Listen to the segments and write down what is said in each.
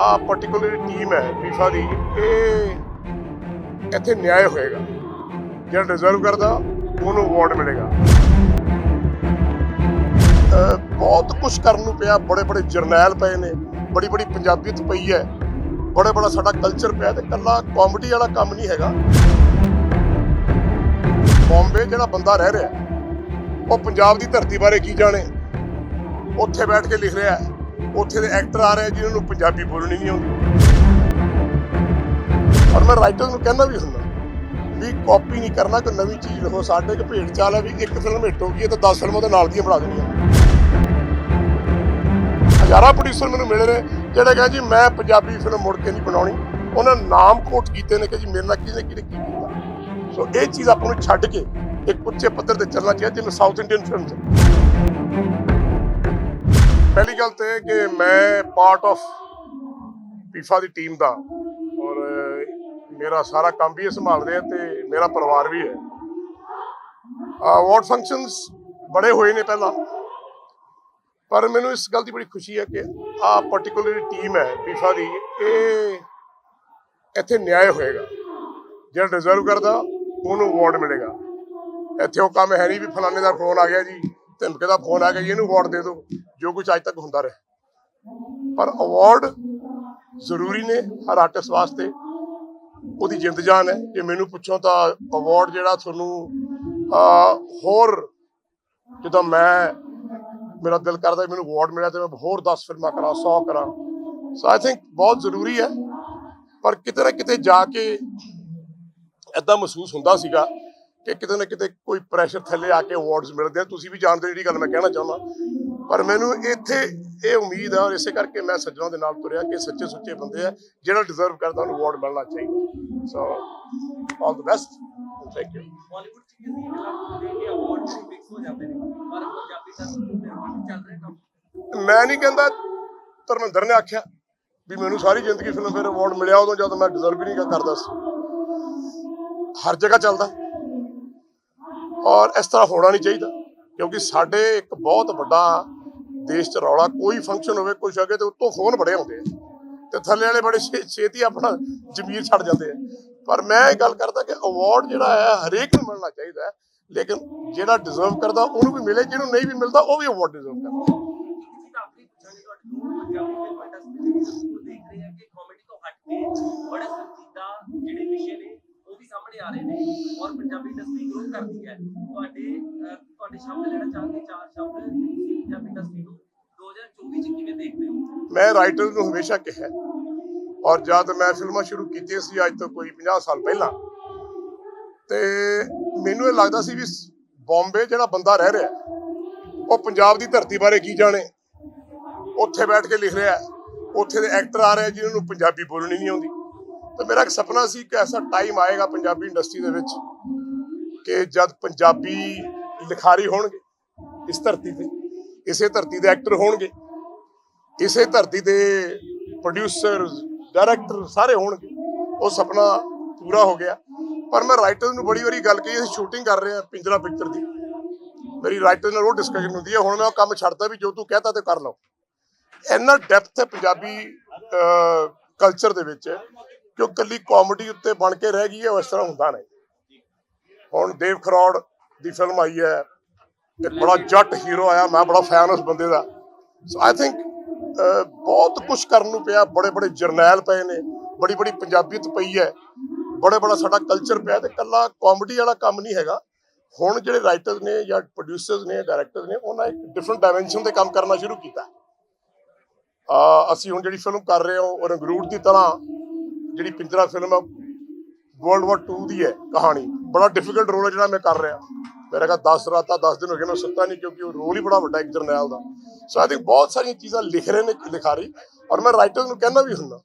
ਆ particular team ਹੈ FIFA ਦੀ, ਇਹ ਇੱਥੇ ਨਿਆਂ ਹੋਏਗਾ। ਜਿਹੜਾ ਡਿਜ਼ਰਵ ਕਰਦਾ, ਉਹਨੂੰ ਅਵਾਰਡ ਮਿਲੇਗਾ। ਬਹੁਤ ਕੁਝ ਕਰਨ ਨੂੰ ਪਿਆ, ਬੜੇ ਬੜੇ ਜਰਨੈਲ ਪਏ ਨੇ, ਬੜੀ ਬੜੀ ਪੰਜਾਬੀਅਤ ਪਈ ਹੈ। ਬੜੇ ਬੜਾ ਸਾਡਾ ਕਲਚਰ ਪਿਆ ਤੇ ਕੱਲਾ ਕਾਮੇਡੀ ਵਾਲਾ ਕੰਮ ਨਹੀਂ ਹੈਗਾ। ਬੰਬੇ ਜਿਹੜਾ ਬੰਦਾ ਰਹਿ ਰਿਹਾ, ਉਹ ਪੰਜਾਬ ਦੀ ਧਰਤੀ ਬਾਰੇ ਕੀ ਜਾਣੇ, ਉੱਥੇ ਬੈਠ ਕੇ ਲਿਖ ਰਿਹਾ ਹੈ। ਉੱਥੇ ਦੇ ਐਕਟਰ ਆ ਰਹੇ ਜਿਨ੍ਹਾਂ ਨੂੰ ਪੰਜਾਬੀ ਬੋਲਣੀ ਨਹੀਂ ਆਉਂਦੀ। ਔਰ ਮੈਂ ਰਾਈਟਰ ਨੂੰ ਕਹਿੰਦਾ ਵੀ ਹੁੰਦਾ, ਵੀ ਕਾਪੀ ਨਹੀਂ ਕਰਨਾ ਕੋਈ ਨਵੀਂ ਚੀਜ਼ ਲਿਖੋ, ਸਾਡੇ ਇੱਕ ਭੇਡ ਚਾਲ ਹੈ ਵੀ ਇੱਕ ਫਿਲਮ ਹਿੱਟ ਹੋ ਗਈ ਤਾਂ 10 ਫਿਲਮਾਂ ਦੇ ਨਾਲ ਦੀਆਂ ਬਣਾ ਦੇਣੀਆਂ। ਹਜ਼ਾਰਾਂ ਪ੍ਰੋਡਿਊਸਰ ਮੈਨੂੰ ਮਿਲੇ ਨੇ, ਜਿਹੜੇ ਕਹਿੰਦੇ ਜੀ, ਮੈਂ ਪੰਜਾਬੀ ਫਿਲਮ ਮੁੜ ਕੇ ਨਹੀਂ ਬਣਾਉਣੀ। ਉਹਨਾਂ ਨੇ ਨਾਮ ਕੋਟ ਕੀਤੇ ਨੇ ਕਿ ਜੀ, ਮੇਰੇ ਨਾਲ ਕਿਹਨੇ ਕਿਹਨੇ ਕੀ ਕੀਤਾ। ਸੋ ਇਹ ਚੀਜ਼ ਆਪਾਂ ਨੂੰ ਛੱਡ ਕੇ ਇੱਕ ਉੱਚੇ ਪੱਧਰ ਤੇ ਚੱਲਣਾ ਚਾਹੀਦਾ ਜਿਵੇਂ ਸਾਊਥ ਇੰਡੀਅਨ ਫਿਲਮਸ ਪਹਿਲੀ ਗੱਲ ਤੇ ਕਿ ਮੈਂ ਪਾਰਟ ਆਫ ਫੀਫਾ ਦੀ ਟੀਮ ਦਾ ਔਰ ਮੇਰਾ ਸਾਰਾ ਕੰਮ ਵੀ ਇਹ ਸੰਭਾਲਦੇ ਆ ਤੇ ਮੇਰਾ ਪਰਿਵਾਰ ਵੀ ਹੈ। ਅਵਾਰਡ ਫੰਕਸ਼ਨਸ ਬੜੇ ਹੋਏ ਨੇ ਪਹਿਲਾਂ, ਪਰ ਮੈਨੂੰ ਇਸ ਗੱਲ ਦੀ ਬੜੀ ਖੁਸ਼ੀ ਹੈ ਕਿ ਆ ਪਾਰਟਿਕੂਲਰ ਟੀਮ ਹੈ ਫੀਫਾ ਦੀ, ਇਹ ਇੱਥੇ ਨਿਆਂ ਹੋਏਗਾ। ਜਿਹੜਾ ਡਿਜ਼ਰਵ ਕਰਦਾ, ਉਹਨੂੰ ਅਵਾਰਡ ਮਿਲੇਗਾ। ਇੱਥੇ ਉਹ ਕੰਮ ਹੈ ਨਹੀਂ ਵੀ ਫਲਾਣੇ ਦਾ ਫੋਨ ਆ ਗਿਆ ਜੀ, ਧਮਕੇ ਦਾ ਫੋਨ ਆ ਗਿਆ ਜੀ, ਇਹਨੂੰ ਅਵਾਰਡ ਦੇ ਦਿਓ। ਜੋ ਕੁਝ ਅੱਜ ਤੱਕ ਹੁੰਦਾ ਰਿਹਾ। ਪਰ ਅਵਾਰਡ ਜ਼ਰੂਰੀ ਨੇ ਹਰ ਆਰਟਿਸਟ ਵਾਸਤੇ। ਉਹਦੀ ਜਿੰਦ ਜਾਨ ਹੈ। ਜੇ ਮੈਨੂੰ ਪੁੱਛੋ ਤਾਂ ਅਵਾਰਡ ਜਿਹੜਾ ਤੁਹਾਨੂੰ ਹੋਰ ਜਦੋਂ ਮੈਂ, ਮੇਰਾ ਦਿਲ ਕਰਦਾ ਮੈਨੂੰ ਅਵਾਰਡ ਮਿਲਿਆ ਤੇ ਮੈਂ ਹੋਰ 10 ਫਿਲਮਾਂ ਕਰਾਂ 100 ਕਰਾਂ। ਸੋ ਆਈ ਥਿੰਕ ਬਹੁਤ ਜ਼ਰੂਰੀ ਹੈ। ਪਰ ਕਿਤੇ ਨਾ ਕਿਤੇ ਜਾ ਕੇ ਐਦਾਂ ਮਹਿਸੂਸ ਹੁੰਦਾ ਸੀਗਾ ਕਿ ਕਿਤੇ ਨਾ ਕਿਤੇ ਕੋਈ ਪ੍ਰੈਸ਼ਰ ਥੱਲੇ ਆ ਕੇ ਅਵਾਰਡਸ ਮਿਲਦੇ ਆ। ਤੁਸੀਂ ਵੀ ਜਾਣਦੇ ਹੋ ਜਿਹੜੀ ਗੱਲ ਮੈਂ ਕਹਿਣਾ ਚਾਹੁੰਦਾ। ਪਰ ਮੈਨੂੰ ਇੱਥੇ ਇਹ ਉਮੀਦ ਹੈ ਔਰ ਇਸੇ ਕਰਕੇ ਮੈਂ ਸੱਜਣਾਂ ਦੇ ਨਾਲ ਤੁਰਿਆ ਕਿ ਸੱਚੇ ਸੁੱਚੇ ਬੰਦੇ ਆ ਜਿਹੜਾ ਡਿਜ਼ਰਵ ਕਰਦਾ ਉਹਨੂੰ ਅਵਾਰਡ ਮਿਲਣਾ ਚਾਹੀਦਾ। So all the best thank you Bollywood ਚ ਵੀ ਅਸੀਂ ਗੱਲਾਂ ਕਰਦੇ ਕਿ ਅਵਾਰਡ ਵੀ ਫਿਕਸ ਹੋ ਜਾਂਦੇ ਨੇ। ਪਰ ਪੰਜਾਬੀ ਦਾ ਨਿਰਮਾਣ ਚੱਲ ਰਿਹਾ ਕੰਮ। ਮੈਂ ਨਹੀਂ ਕਹਿੰਦਾ ਧਰਮਿੰਦਰ ਨੇ ਆਖਿਆ ਵੀ ਮੈਨੂੰ ਸਾਰੀ ਜ਼ਿੰਦਗੀ ਫਿਲਮ ਫੇਅਰ ਅਵਾਰਡ ਮਿਲਿਆ ਉਦੋਂ ਜਦੋਂ ਮੈਂ ਡਿਜ਼ਰਵ ਹੀ ਨਹੀਂ ਕਰਦਾ ਸੀ। ਹਰ ਜਗ੍ਹਾ ਚੱਲਦਾ। ਔਰ ਇਸ ਤਰ੍ਹਾਂ ਹੋਣਾ ਨਹੀਂ ਚਾਹੀਦਾ ਕਿਉਂਕਿ ਸਾਡੇ ਇੱਕ ਬਹੁਤ ਵੱਡਾ ਦੇਸ਼ 'ਚ ਰੌਲਾ, ਕੋਈ ਫੰਕਸ਼ਨ ਹੋਵੇ, ਕੁਛ ਅਗੇ ਤੇ ਉੱਤੋਂ ਫੋਨ ਬੜੇ ਆਉਂਦੇ ਆ। ਤੇ ਥੱਲੇ ਵਾਲੇ ਬੜੇ ਛੇਤੀ ਆਪਣਾ ਜ਼ਮੀਰ ਛੱਡ ਜਾਂਦੇ ਆ। ਪਰ ਮੈਂ ਇਹ ਗੱਲ ਕਰਦਾ ਕਿ ਅਵਾਰਡ ਜਿਹੜਾ ਹੈ, ਹਰੇਕ ਨੂੰ ਮਿਲਣਾ ਚਾਹੀਦਾ ਹੈ, ਲੇਕਿਨ ਜਿਹੜਾ ਡਿਜ਼ਰਵ ਕਰਦਾ, ਉਹਨੂੰ ਵੀ ਮਿਲੇ, ਜਿਹਨੂੰ ਨਹੀਂ ਵੀ ਮਿਲਦਾ, ਉਹ ਵੀ ਅਵਾਰਡ ਡਿਜ਼ਰਵ ਕਰਦਾ। ਤੁਸੀਂ ਸੰਜੀਦਾ ਜਿਹੜੇ ਵਿਸ਼ੇ ਨੇ, ਉਹ ਵੀ ਸਾਹਮਣੇ ਆ ਰਹੇ ਨੇ, ਔਰ ਪੰਜਾਬੀ ਇੰਡਸਟਰੀ ਗਰੋ ਕਰਦੀ ਹੈ। ਤੁਹਾਡੇ ਤੁਹਾਡੇ ਸ਼ਬਦ ਲੈਣਾ ਚਾਹਾਂਗੇ? ਚਾਰ ਸ਼ਬਦ ਤੁਸੀਂ ਇੰਡਸਟਰੀ ਨੂੰ 2024 ਚ ਕਿਵੇਂ ਦੇਖਦੇ ਹੋ? ਮੈਂ ਰਾਈਟਰ ਨੂੰ ਹਮੇਸ਼ਾ ਕਿਹਾ ਔਰ ਜਦ ਮੈਂ ਫਿਲਮਾਂ ਸ਼ੁਰੂ ਕੀਤੀਆਂ ਸੀ, ਅੱਜ ਤੋਂ ਕੋਈ 50 ਸਾਲ ਪਹਿਲਾਂ, ਤੇ ਮੈਨੂੰ ਇਹ ਲੱਗਦਾ ਸੀ ਵੀ ਬੰਬੇ ਜਿਹੜਾ ਬੰਦਾ ਰਹਿ ਰਿਹਾ, ਉਹ ਪੰਜਾਬ ਦੀ ਧਰਤੀ ਬਾਰੇ ਕੀ ਜਾਣੇ? ਉੱਥੇ ਬੈਠ ਕੇ ਲਿਖ ਰਿਹਾ ਉੱਥੇ ਦੇ ਐਕਟਰ ਆ ਰਹੇ ਜਿਨ੍ਹਾਂ ਨੂੰ ਪੰਜਾਬੀ ਬੋਲਣੀ ਨਹੀਂ ਆਉਂਦੀ। ਤੇ ਮੇਰਾ ਇੱਕ ਸੁਪਨਾ ਸੀ ਕਿ ਐਸਾ ਟਾਈਮ ਆਏਗਾ ਪੰਜਾਬੀ ਇੰਡਸਟਰੀ ਦੇ ਵਿੱਚ ਕਿ ਜਦ ਪੰਜਾਬੀ ਲਿਖਾਰੀ ਹੋਣਗੇ ਇਸ ਧਰਤੀ ਤੇ, ਇਸੇ ਧਰਤੀ ਦੇ ਐਕਟਰ ਹੋਣਗੇ, ਇਸੇ ਧਰਤੀ ਦੇ ਪ੍ਰੋਡਿਊਸਰ ਡਾਇਰੈਕਟਰ ਸਾਰੇ ਹੋਣਗੇ, ਉਹ ਸੁਪਨਾ ਪੂਰਾ ਹੋ ਗਿਆ। ਪਰ ਮੈਂ ਰਾਈਟਰ ਨੂੰ ਬੜੀ ਵਾਰੀ ਗੱਲ ਕਹੀ, ਅਸੀਂ ਸ਼ੂਟਿੰਗ ਕਰ ਰਹੇ ਹਾਂ ਪਿੰਜਰਾ ਪਿਕਚਰ ਦੀ। ਮੇਰੀ ਰਾਈਟਰ ਨਾਲ ਉਹ ਡਿਸਕਸ਼ਨ ਹੁੰਦੀ ਹੈ, ਹੁਣ ਮੈਂ ਉਹ ਕੰਮ ਛੱਡਦਾ ਵੀ ਜੋ ਤੂੰ ਕਹਤਾ ਤੇ ਕਰ ਲਓ। ਇੰਨਾ ਡੈਪਥ ਹੈ ਪੰਜਾਬੀ ਕਲਚਰ ਦੇ ਵਿੱਚ ਕਿ ਉਹ ਕੱਲੀ ਕਾਮੇਡੀ ਉੱਤੇ ਬਣ ਕੇ ਰਹਿ ਗਈ ਹੈ ਉਸ ਤਰ੍ਹਾਂ ਹੁੰਦਾ ਨਹੀਂ। ਹੁਣ ਦੇਵ ਖਰੋੜ ਦੀ ਫਿਲਮ ਆਈ ਹੈ ਇੱਕ ਬੜਾ ਜੱਟ ਹੀਰੋ ਆਇਆ, ਮੈਂ ਬੜਾ ਫੈਨ ਉਸ ਬੰਦੇ ਦਾ। ਸੋ ਆਈ ਥਿੰਕ ਬਹੁਤ ਕੁਝ ਕਰਨ ਨੂੰ ਪਿਆ ਬੜੇ ਬੜੇ ਜਰਨੈਲ ਪਏ ਨੇ ਬੜੀ ਬੜੀ ਪੰਜਾਬੀਅਤ ਪਈ ਹੈ ਬੜੇ ਬੜਾ ਸਾਡਾ ਕਲਚਰ ਪਿਆ ਤੇ ਕੱਲਾ ਕਾਮੇਡੀ ਵਾਲਾ ਕੰਮ ਨਹੀਂ ਹੈਗਾ। ਹੁਣ ਜਿਹੜੇ ਰਾਈਟਰਸ ਨੇ ਜਾਂ ਪ੍ਰੋਡਿਊਸਰਸ ਨੇ ਡਾਇਰੈਕਟਰਸ ਨੇ, ਉਹਨਾਂ ਇੱਕ ਡਿਫਰੈਂਟ ਡਾਈਮੈਂਸ਼ਨ ਤੇ ਕੰਮ ਕਰਨਾ ਸ਼ੁਰੂ ਕੀਤਾ। ਆ, ਅਸੀਂ ਹੁਣ ਜਿਹੜੀ ਫਿਲਮ ਕਰ ਰਹੇ ਹਾਂ, ਉਹ ਰੰਗਰੂਟ ਦੀ ਤਰ੍ਹਾਂ ਜਿਹੜੀ ਪਿੰਜਰਾ ਫਿਲਮ ਹੈ ਵਰਲਡ ਵਾਰ 2 ਦੀ ਹੈ ਕਹਾਣੀ। ਬੜਾ ਡਿਫਿਕਲਟ ਰੋਲ ਹੈ ਜਿਹੜਾ ਮੈਂ ਕਰ ਰਿਹਾ। ਮੇਰਾ ਕਹਾ 10 ਰਾਤਾਂ 10 ਦਿਨ ਹੋ ਗਏ, ਮੈਂ ਸੁੱਤਾ ਨਹੀਂ ਕਿਉਂਕਿ ਉਹ ਰੋਲ ਹੀ ਬੜਾ ਵੱਡਾ ਇੱਕ ਜਰਨੈਲ ਦਾ। ਸੋ ਆਈ ਥਿੰਕ ਬਹੁਤ ਸਾਰੀਆਂ ਚੀਜ਼ਾਂ ਲਿਖ ਰਹੇ ਨੇ ਲਿਖਾਰੀ ਔਰ ਮੈਂ ਰਾਈਟਰ ਨੂੰ ਕਹਿੰਦਾ ਵੀ ਹੁੰਦਾ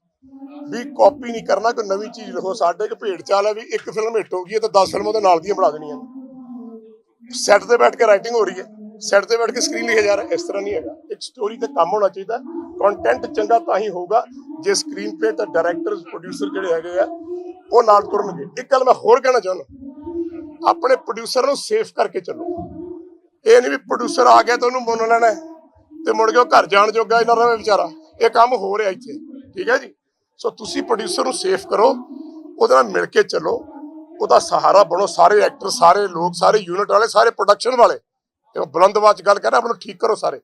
ਵੀ ਕਾਪੀ ਨਹੀਂ ਕਰਨਾ, ਕੋਈ ਨਵੀਂ ਚੀਜ਼ ਲਿਖੋ। ਸਾਡੇ ਇੱਕ ਭੇਡ ਚਾਲ ਹੈ ਵੀ ਇੱਕ ਫਿਲਮ ਹਿੱਟ ਹੋ ਗਈ ਹੈ ਤਾਂ 10 ਫਿਲਮਾਂ ਦੇ ਨਾਲ ਦੀਆਂ ਬਣਾ ਦੇਣੀਆਂ ਸੈੱਟ ਤੇ ਬੈਠ ਕੇ ਰਾਈਟਿੰਗ ਹੋ ਰਹੀ ਹੈ। ਸੈੱਟ ਤੇ ਬੈਠ ਕੇ ਸਕਰੀਨ ਲਿਖਿਆ ਜਾ ਰਿਹਾ। ਇਸ ਤਰ੍ਹਾਂ ਨਹੀਂ ਹੈਗਾ। ਇੱਕ ਸਟੋਰੀ ਤੇ ਕੰਮ ਹੋਣਾ ਚਾਹੀਦਾ ਕੰਟੈਂਟ ਚੰਗਾ ਤਾਂ ਹੀ ਹੋਊਗਾ ਜੇ ਸਕਰੀਨ ਤੇ ਤਾਂ ਡਾਇਰੈਕਟਰਸ ਪ੍ਰੋਡਿਊਸਰ ਜਿਹੜੇ ਹੈਗੇ ਆ, ਉਹ ਨਾਲ ਤੁਰਨਗੇ। ਇੱਕ ਗੱਲ ਮੈਂ ਹੋਰ ਕਹਿਣਾ ਚਾਹੁੰਦਾ। ਆਪਣੇ ਪ੍ਰੋਡਿਊਸਰ ਨੂੰ ਸੇਫ ਕਰਕੇ ਚੱਲੋ। ਇਹ ਨਹੀਂ ਵੀ ਪ੍ਰੋਡਿਊਸਰ ਆ ਗਿਆ ਤਾਂ ਉਹਨੂੰ ਮੁੰਨ ਲੈਣਾ ਤੇ ਮੁੜ ਕੇ ਉਹ ਘਰ ਜਾਣ ਜੋਗਾ ਇਹਨਾਂ ਨਾ ਰਵੇ ਵਿਚਾਰਾ। ਇਹ ਕੰਮ ਹੋ ਰਿਹਾ ਇੱਥੇ, ਠੀਕ ਹੈ ਜੀ? ਸੋ ਤੁਸੀਂ ਪ੍ਰੋਡਿਊਸਰ ਨੂੰ ਸੇਫ ਕਰੋ, ਉਹਦੇ ਨਾਲ ਮਿਲ ਕੇ ਚੱਲੋ, ਉਹਦਾ ਸਹਾਰਾ ਬਣੋ, ਸਾਰੇ ਐਕਟਰ ਸਾਰੇ ਲੋਕ, ਸਾਰੇ ਯੂਨਿਟ ਵਾਲੇ, ਸਾਰੇ ਪ੍ਰੋਡਕਸ਼ਨ ਵਾਲੇ। ਤੇ ਬੁਲੰਦ 'ਚ ਗੱਲ ਕਰ ਰਿਹਾ ਆਪ ਠੀਕ ਕਰੋ ਸਾਰੇ।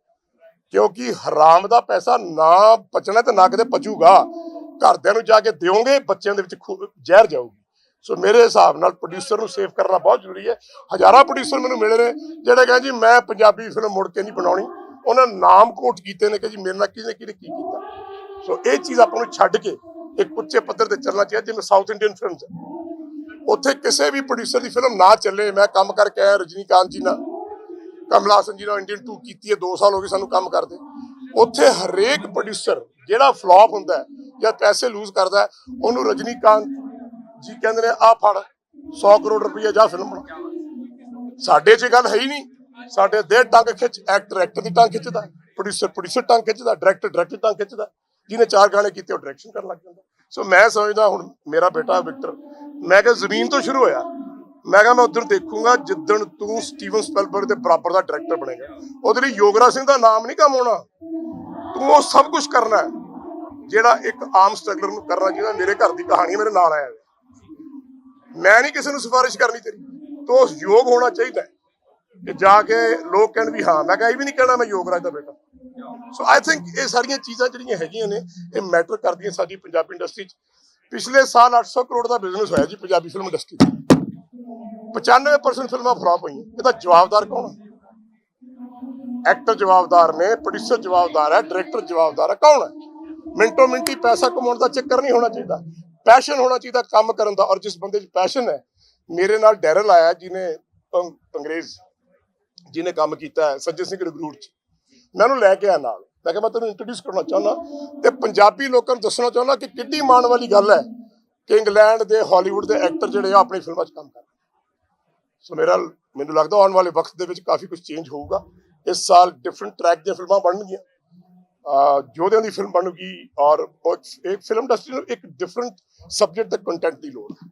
ਕਿਉਂਕਿ ਹਰਾਮ ਦਾ ਪੈਸਾ ਨਾ ਬਚਣਾ ਤੇ ਨਾ ਕਿਤੇ ਪਚੂਗਾ। ਘਰਦਿਆਂ ਨੂੰ ਜਾ ਕੇ ਦਿਓਗੇ, ਬੱਚਿਆਂ ਦੇ ਵਿੱਚ ਖੂ- ਜ਼ਹਿਰ ਜਾਊਗੀ। ਸੋ ਮੇਰੇ ਹਿਸਾਬ ਨਾਲ ਪ੍ਰੋਡਿਊਸਰ ਨੂੰ ਸੇਵ ਕਰਨਾ ਬਹੁਤ ਜ਼ਰੂਰੀ ਹੈ। ਹਜ਼ਾਰਾਂ ਪ੍ਰੋਡਿਊਸਰ ਮੈਨੂੰ ਮਿਲੇ ਨੇ ਜਿਹੜੇ ਕਹਿੰਦੇ ਜੀ, ਮੈਂ ਪੰਜਾਬੀ ਫਿਲਮ ਮੁੜ ਕੇ ਨਹੀਂ ਬਣਾਉਣੀ। ਉਹਨਾਂ ਨਾਮ ਕੋਟ ਕੀਤੇ ਨੇ ਕਿ ਜੀ, ਮੇਰੇ ਨਾਲ ਕਿਹਨੇ ਕਿਹਨੇ ਕੀ ਕੀਤਾ। ਸੋ ਇਹ ਚੀਜ਼ ਆਪਾਂ ਨੂੰ ਛੱਡ ਕੇ ਇੱਕ ਉੱਚੇ ਪੱਧਰ ਤੇ ਚੱਲਣਾ ਚਾਹੀਦਾ, ਜਿਵੇਂ ਸਾਊਥ ਇੰਡੀਅਨ ਫਿਲਮਸ ਹੈ। ਉੱਥੇ ਕਿਸੇ ਵੀ ਪ੍ਰੋਡਿਊਸਰ ਦੀ ਫਿਲਮ ਨਾ ਚੱਲੇ। ਮੈਂ ਕੰਮ ਕਰਕੇ ਆਇਆ ਰਜਨੀਕਾਂਤ ਜੀ ਨਾਲ। ਕਮਲਾ ਹਾਸਨ ਜੀ ਨਾਲ ਇੰਡੀਅਨ 2 ਕੀਤੀ ਹੈ। 2 ਸਾਲ ਹੋ ਗਏ ਸਾਨੂੰ ਕੰਮ ਕਰਦੇ। ਉੱਥੇ ਹਰੇਕ ਪ੍ਰੋਡਿਊਸਰ ਜਿਹੜਾ ਫਲॉप ਹੁੰਦਾ ਹੈ ਜਾਂ ਪੈਸੇ ਲੂਜ਼ ਕਰਦਾ ਉਹਨੂੰ ਰਜਨੀਕਾਂਤ ਜੀ ਕਹਿੰਦੇ ਨੇ ਆ ਫੜ 100 ਕਰੋੜ ਰੁਪਏ ਜਾ ਫਿਲਮ ਬਣਾ। ਸਾਡੇ 'ਚ ਗੱਲ ਹੈ ਹੀ ਨਹੀਂ। ਸਾਡੇ ਦੇ ਟੰਗ ਖਿੱਚ ਐਕਟਰ ਐਕਟਰ ਦੀ ਟੰਗ ਖਿੱਚਦਾ ਪ੍ਰੋਡਿਊਸਰ ਪ੍ਰੋਡਿਊਸਰ ਟੰਗ ਖਿੱਚਦਾ ਡਾਇਰੈਕਟਰ ਡਾਇਰੈਕਟਰ ਟੰਗ ਖਿੱਚਦਾ, ਜਿਹਨੇ ਚਾਰ ਗਾਣੇ ਕੀਤੇ, ਉਹ ਡਾਇਰੈਕਸ਼ਨ ਕਰਨ ਲੱਗ ਜਾਂਦਾ। ਸੋ ਮੈਂ ਸਮਝਦਾ ਹੁਣ ਮੇਰਾ ਬੇਟਾ ਵਿਕਟਰ ਮੈਂ ਕਿਹਾ ਜ਼ਮੀਨ ਤੋਂ ਸ਼ੁਰੂ ਹੋਇਆ। ਮੈਂ ਕਿਹਾ ਮੈਂ ਉਧਰ ਦੇਖੂੰਗਾ ਜਿੱਦਣ ਤੂੰ ਸਟੀਵਨ ਸਪੈਲਬਰਗ ਦੇ ਬਰਾਬਰ ਦਾ ਡਾਇਰੈਕਟਰ ਬਣੇਗਾ। ਉਹਦੇ ਲਈ ਯੋਗਰਾ ਸਿੰਘ ਦਾ ਨਾਮ ਨਹੀਂ ਕਮਾਉਣਾ ਤੂੰ ਉਹ ਸਭ ਕੁਝ ਕਰਨਾ ਜਿਹੜਾ ਇੱਕ ਆਮ ਸਟਰਗਲਰ ਨੂੰ ਕਰਨਾ, ਜਿਹਦਾ ਮੇਰੇ ਘਰ ਦੀ ਕਹਾਣੀ ਮੇਰੇ ਨਾਲ ਆਇਆ ਮੈਂ ਨਹੀਂ ਕਿਸੇ ਨੂੰ ਸਿਫਾਰਿਸ਼ ਕਰਨੀ ਤੇਰੀ। ਤੂੰ ਉਸ ਯੋਗ ਹੋਣਾ ਚਾਹੀਦਾ ਕਿ ਜਾ ਕੇ ਲੋਕ ਕਹਿਣ ਵੀ ਹਾਂ, ਮੈਂ ਕਿਹਾ ਇਹ ਵੀ ਨਹੀਂ ਕਹਿਣਾ ਮੈਂ ਯੋਗਰਾਜ ਦਾ ਬੇਟਾ। ਸੋ ਆਈ ਥਿੰਕ ਇਹ ਸਾਰੀਆਂ ਚੀਜ਼ਾਂ ਜਿਹੜੀਆਂ ਹੈਗੀਆਂ ਨੇ, ਇਹ ਮੈਟਰ ਕਰਦੀਆਂ ਸਾਡੀ ਪੰਜਾਬੀ ਇੰਡਸਟਰੀ 'ਚ। ਪਿਛਲੇ ਸਾਲ 800 ਕਰੋੜ ਦਾ ਬਿਜ਼ਨਸ ਹੋਇਆ ਜੀ ਪੰਜਾਬੀ ਫਿਲਮ ਇੰਡਸਟਰੀ 'ਚ 95% ਫਿਲਮਾਂ ਫਲਾਪ ਹੋਈਆਂ। ਇਹਦਾ ਜਵਾਬਦਾਰ ਕੌਣ ਹੈ ਐਕਟਰ ਜਵਾਬਦਾਰ ਨੇ ਪ੍ਰੋਡਿਊਸਰ ਜਵਾਬਦਾਰ ਹੈ ਡਾਇਰੈਕਟਰ ਜਵਾਬਦਾਰ ਹੈ। ਕੌਣ ਹੈ ਮਿੰਟੋ ਮਿੰਟੀ ਪੈਸਾ ਕਮਾਉਣ ਦਾ ਚੱਕਰ ਨਹੀਂ ਹੋਣਾ ਚਾਹੀਦਾ। ਪੈਸ਼ਨ ਹੋਣਾ ਚਾਹੀਦਾ ਕੰਮ ਕਰਨ ਦਾ ਔਰ ਜਿਸ ਬੰਦੇ 'ਚ ਪੈਸ਼ਨ ਹੈ, ਮੇਰੇ ਨਾਲ ਡੈਰਲ ਆਇਆ ਜਿਹਨੇ ਅੰਗਰੇਜ਼, ਜਿਹਨੇ ਕੰਮ ਕੀਤਾ ਹੈ ਸੱਜਣ ਸਿੰਘ ਰਗਰੂਟ 'ਚ। ਮੈਂ ਉਹਨੂੰ ਲੈ ਕੇ ਆਇਆ ਨਾਲ। ਮੈਂ ਕਿਹਾ ਮੈਂ ਤੈਨੂੰ ਇੰਟਰੋਡਿਊਸ ਕਰਨਾ ਚਾਹੁੰਦਾ ਤੇ ਪੰਜਾਬੀ ਲੋਕਾਂ ਨੂੰ ਦੱਸਣਾ ਚਾਹੁੰਦਾ ਕਿ ਕਿੱਡੀ ਮਾਣ ਵਾਲੀ ਗੱਲ ਹੈ ਕਿ ਇੰਗਲੈਂਡ ਦੇ, ਹਾਲੀਵੁੱਡ ਦੇ ਐਕਟਰ ਜਿਹੜੇ ਆ ਆਪਣੀ ਫਿਲਮਾਂ 'ਚ ਕੰਮ ਕਰ ਸੋ ਮੇਰਾ, ਮੈਨੂੰ ਲੱਗਦਾ ਆਉਣ ਵਾਲੇ ਵਕਤ ਦੇ ਵਿੱਚ ਕਾਫੀ ਕੁਝ ਚੇਂਜ ਹੋਊਗਾ। ਇਸ ਸਾਲ ਡਿਫਰੈਂਟ ਟਰੈਕ ਦੀਆਂ ਫਿਲਮਾਂ ਬਣਨਗੀਆਂ। ਅਹ ਯੋਧਿਆਂ ਦੀ ਫਿਲਮ ਬਣੂਗੀ ਔਰ ਇੱਕ ਫਿਲਮ ਇੰਡਸਟਰੀ ਨੂੰ ਇੱਕ ਡਿਫਰੈਂਟ ਸਬਜੈਕਟ ਤੇ ਕੰਟੈਂਟ ਦੀ ਲੋੜ ਹੈ।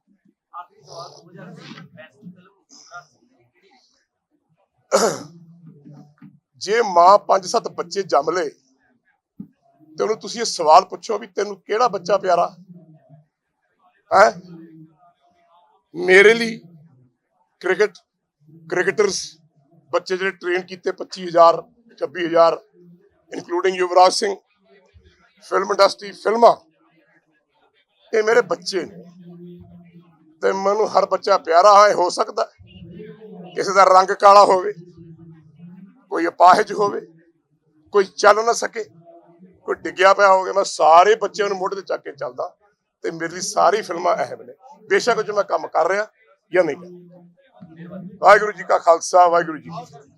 ਜੇ ਮਾਂ ਪੰਜ ਸੱਤ ਬੱਚੇ ਜੰਮ ਲੇ ਤੇ ਉਹਨੂੰ ਤੁਸੀਂ ਇਹ ਸਵਾਲ ਪੁੱਛੋ ਵੀ ਤੈਨੂੰ ਕਿਹੜਾ ਬੱਚਾ ਪਿਆਰਾ? ਹੈ? ਮੇਰੇ ਲਈ ਕ੍ਰਿਕਟ, ਕ੍ਰਿਕਟਰਸ ਬੱਚੇ ਜਿਹੜੇ ਟ੍ਰੇਨ ਕੀਤੇ 25000 26000 including Yuvraj Singh film industry ਫਿਲਮਾਂ ਇਹ ਮੇਰੇ ਬੱਚੇ ਨੇ। ਤੇ ਮੈਨੂੰ ਹਰ ਬੱਚਾ ਪਿਆਰਾ ਹੈ, ਹੋ ਸਕਦਾ ਕਿਸੇ ਦਾ ਰੰਗ ਕਾਲਾ ਹੋਵੇ, ਕੋਈ ਅਪਾਹਜ ਹੋਵੇ, ਕੋਈ ਚੱਲ ਨਾ ਸਕੇ, ਕੋਈ ਡਿੱਗਿਆ ਪਿਆ ਹੋਵੇ, ਮੈਂ ਸਾਰੇ ਬੱਚਿਆਂ ਨੂੰ ਮੋਢੇ ਤੇ ਚੱਕ ਕੇ ਚੱਲਦਾ ਤੇ ਮੇਰੇ ਲਈ ਸਾਰੀ ਫਿਲਮਾਂ ਅਹਿਮ ਨੇ। ਬੇਸ਼ੱਕ ਜੋ ਮੈਂ ਕੰਮ ਕਰ ਰਿਹਾ ਜਾਂ ਨਹੀਂ ਕਰ ਰਿਹਾ। ਵਾਹਿਗੁਰੂ ਜੀ ਕਾ ਖਾਲਸਾ, ਵਾਹਿਗੁਰੂ ਜੀ ਕੀ